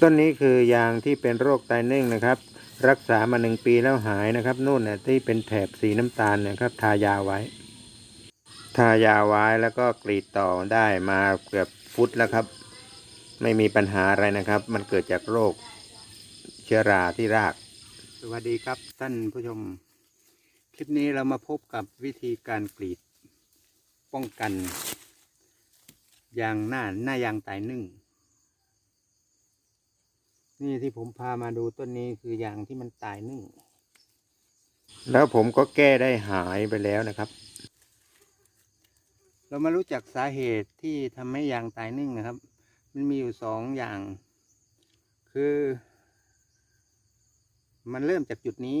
ต้นนี้คือยางที่เป็นโรคไตายนึ่งนะครับ รักษามาหนึ่งปีแล้วหายนะครับนู่นเนี่ยที่เป็นแถบสีน้ำตาลเนะครับ ทายาไว้ ทายาไว้แล้วก็กรีดต่อได้มาเกือบฟุตแล้วครับ ไม่มีปัญหาอะไรนะครับ มันเกิดจากโรคเชื้อราที่ราก สวัสดีครับท่านผู้ชม คลิปนี้เรามาพบกับวิธีการกรีด ป้องกัน ยางหน้าหน้ายางไตนึ่ง นี่ที่ผมพามาดูต้นนี้คือยางที่มันตายนึ่ง แล้วผมก็แก้ได้หายไปแล้วนะครับ เรามารู้จักสาเหตุที่ทำให้ยางตายนึ่งนะครับ มันมีอยู่สองอย่าง คือ มันเริ่มจากจุดนี้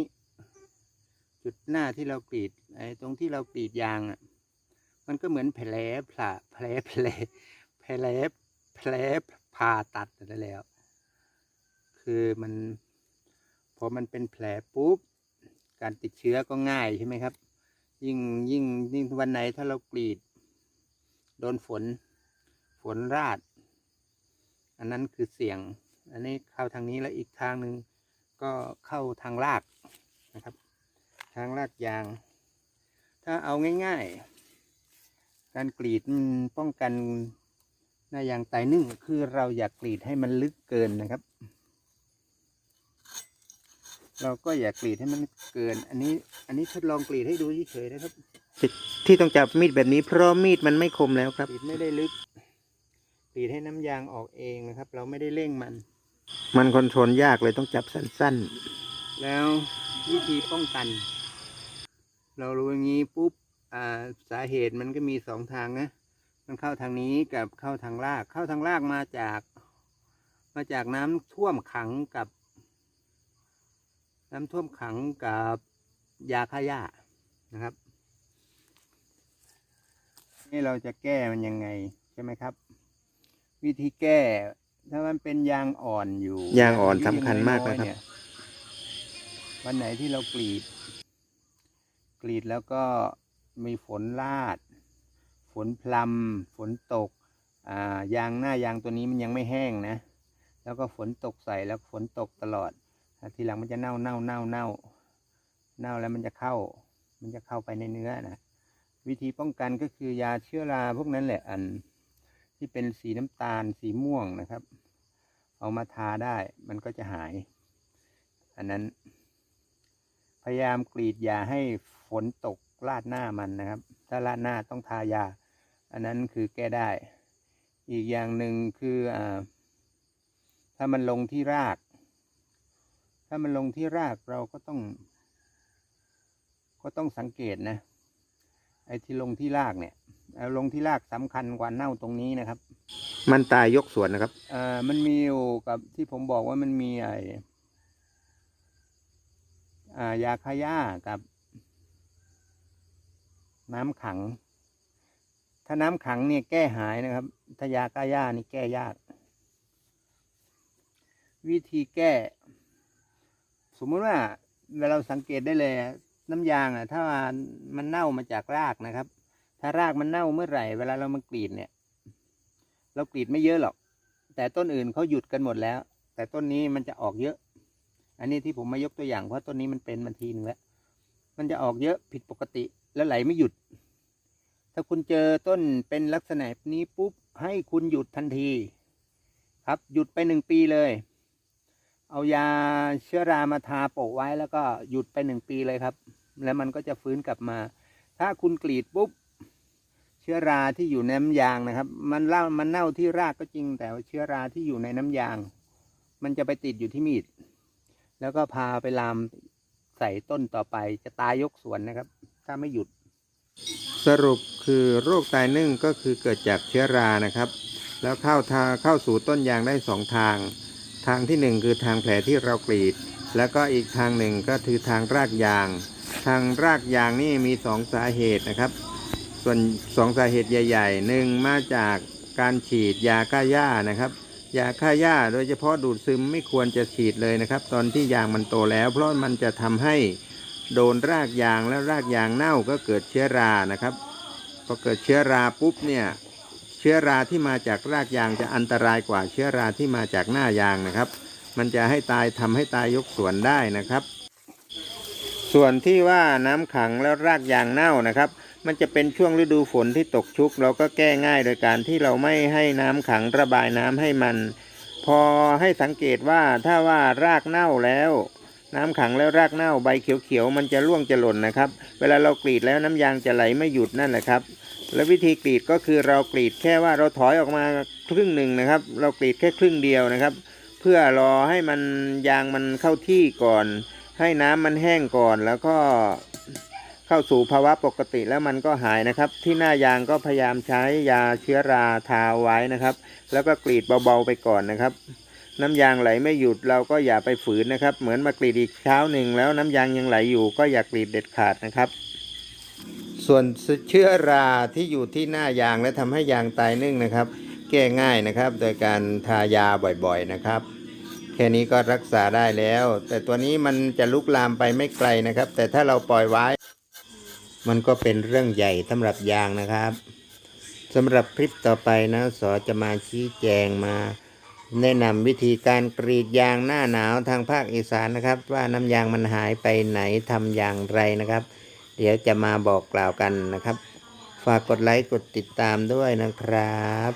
จุดหน้าที่เรากรีดไอ้ตรงที่เรากรีดยางอะ มันก็เหมือนแผลผ่าแผลแผลแผลแผลผ่าตัดอะไรแล้ว คือมันพอมันเป็นแผลปุ๊บ การติดเชื้อก็ง่ายใช่ไหมครับ ยิ่งยิ่งยิ่งวันไหนถ้าเรากรีด โดนฝน ฝนราด อันนั้นคือเสี่ยง อันนี้เข้าทางนี้แล้วอีกทางหนึ่งก็เข้าทางรากนะครับ ทางรากยาง ถ้าเอาง่ายๆ การกรีดป้องกันหน้ายางตายนึ่งคือเราอยากกรีดให้มันลึกเกินนะครับ เราก็อยากกรีดให้มันเกิน อันนี้ อันนี้ทดลองกรีดให้ดูเฉยๆนะครับที่ต้องจับมีดแบบนี้เพราะมีดมันไม่คมแล้วครับกรีดไม่ได้ลึกกรีดให้น้ำยางออกเองนะครับ เราไม่ได้เร่งมัน มันคอนโทรลยากเลยต้องจับสั้นๆ แล้ววิธีป้องกัน เรารู้อย่างนี้ปุ๊บอ่าสาเหตุมันก็มีสองทางนะมันเข้าทางนี้กับเข้าทางราก เข้าทางรากมาจาก มาจากน้ำท่วมขังกับ น้ำท่วมขังกับยาฆ่าหญ้านะครับ นี่เราจะแก้มันยังไงใช่ไหมครับ วิธีแก้ ถ้ามันเป็นยางอ่อนอยู่ยางอ่อนยุสำคัญมากอยๆนะครับเยวันไหนที่เรากรีด กรีดแล้วก็มีฝนลาด ฝนพลำฝนตกอ่ายางหน้ายางตัวนี้มันยังไม่แห้งนะ แล้วก็ฝนตกใส่แล้วฝนตกตลอดอะ ทีหลังมันจะเน่าเน่าเน่าเน่าเน่าแล้วมันจะเข้า มันจะเข้าไปในเนื้อนะวิธีป้องกันก็คือยาเชื้อราพวกนั้นแหละอันที่เป็นสีน้ำตาลสีม่วงนะครับ เอามาทาได้มันก็จะหาย อันนั้น พยายามกรีดยาให้ฝนตกลาดหน้ามันนะครับ ถ้าลาดหน้าต้องทายา อันนั้นคือแก้ได้ อีกอย่างหนึ่งคืออ่าถ้ามันลงที่ราก ถ้ามันลงที่รากเราก็ต้อง ก็ต้องสังเกตนะ ไอ้ที่ลงที่รากเนี่ยเอาลงที่รากสำคัญกว่าเน่าตรงนี้นะครับ มันตายยกส่วนนะครับเอ่อมันมีอยู่กับที่ผมบอกว่ามันมีไอ้อ่ายาฆ่าหญ้ากับ น้ำขัง ถ้าน้ำขังเนี่ยแก้หายนะครับ ถ้ายาฆ่าหญ้านี่แก้ยาก วิธีแก้ สมมุติว่าเวลาเราสังเกตได้เลย น้ำยางอะ ถ้ามันเน่ามาจากรากนะครับ ถ้ารากมันเน่าเมื่อไหร่ เวลาเรามากรีดเนี่ย เรากรีดไม่เยอะหรอก แต่ต้นอื่นเขาหยุดกันหมดแล้ว แต่ต้นนี้มันจะออกเยอะ อันนี้ที่ผมมายกตัวอย่างเพราะต้นนี้มันเป็นมาทีนึงแล้วมันจะออกเยอะผิดปกติแล้วไหลไม่หยุด ถ้าคุณเจอต้นเป็นลักษณะนี้ปุ๊บให้คุณหยุดทันที ครับหยุดไปหนึ่งปีเลย เอายาเชื้อรามาทาโปะไว้แล้วก็หยุดไปหนึ่งปีเลยครับ แล้วมันก็จะฟื้นกลับมา ถ้าคุณกรีดปุ๊บเชื้อราที่อยู่ในน้ำยางนะครับ มันเล่ามันเน่าที่รากก็จริง แต่เชื้อราที่อยู่ในน้ำยาง มันจะไปติดอยู่ที่มีด แล้วก็พาไปลามใส่ต้นต่อไปจะตายยกสวนนะครับ ถ้าไม่หยุด สรุปคือโรคตายนึ่งก็คือเกิดจากเชื้อรานะครับ แล้วเข้าทางเข้าสู่ต้นยางได้สองทาง ทางที่หนึ่งคือทางแผลที่เรากรีด แล้วก็อีกทางหนึ่งก็คือทางรากยาง ทางรากยางนี่มีสองสาเหตุนะครับ ส่วนสองสาเหตุใหญ่ๆหนึ่งมาจากการฉีดยาฆ่าหญ้านะครับ ยาฆ่าหญ้าโดยเฉพาะดูดซึมไม่ควรจะฉีดเลยนะครับ ตอนที่ยางมันโตแล้ว เพราะมันจะทำให้โดนรากยางแล้วรากยางเน่าก็เกิดเชื้อรานะครับพอเกิดเชื้อราปุ๊บเนี่ย ชื้อราที่มาจากรากยางจะอันตรายกว่าเชื้อราที่มาจากหน้ายางนะครับ มันจะให้ตายทำให้ตายยกสวนได้นะครับ ส่วนที่ว่าน้ำขังแล้วรากยางเน่านะครับ มันจะเป็นช่วงฤดูฝนที่ตกชุก เราก็แก้ง่ายโดยการที่เราไม่ให้น้ำขังระบายน้ำให้มัน พอให้สังเกตว่าถ้าว่ารากเน่าแล้วน้ำขังแล้วรากเน่าใบเขียวๆมันจะร่วงจะหล่นนะครับ เวลาเรากรีดแล้วน้ำยางจะไหลไม่หยุดนั่นแหละครับ และวิธีกรีดก็คือเรากรีดแค่ว่าเราถอยออกมาครึ่งหนึ่งนะครับ เรากรีดแค่ครึ่งเดียวนะครับ เพื่อรอให้มันยางมันเข้าที่ก่อน ให้น้ำมันแห้งก่อนแล้วก็เข้าสู่ภาวะปกติแล้วมันก็หายนะครับ ที่หน้ายางก็พยายามใช้ยาเชื้อราทาไว้นะครับ แล้วก็กรีดเบาๆไปก่อนนะครับ น้ำยางไหลไม่หยุดเราก็อย่าไปฝืนนะครับ เหมือนมากรีดอีกเช้าหนึ่งแล้วน้ำยางยังไหลอยู่ก็อย่ากรีดเด็ดขาดนะครับ ส่วนเชื้อราที่อยู่ที่หน้ายางและทำให้ยางตายนึ่งนะครับ แก้ง่ายนะครับ โดยการทายาบ่อยๆนะครับ แค่นี้ก็รักษาได้แล้ว แต่ตัวนี้มันจะลุกลามไปไม่ไกลนะครับ แต่ถ้าเราปล่อยไว้ มันก็เป็นเรื่องใหญ่สำหรับยางนะครับสำหรับคลิปต่อไปนะสอจะมาชี้แจงมาแนะนำวิธีการกรีดยางหน้าหนาวทางภาคอีสานนะครับ ว่าน้ำยางมันหายไปไหนทำอย่างไรนะครับ เดี๋ยวจะมาบอกกล่าวกันนะครับ ฝากกดไลค์กดติดตามด้วยนะครับ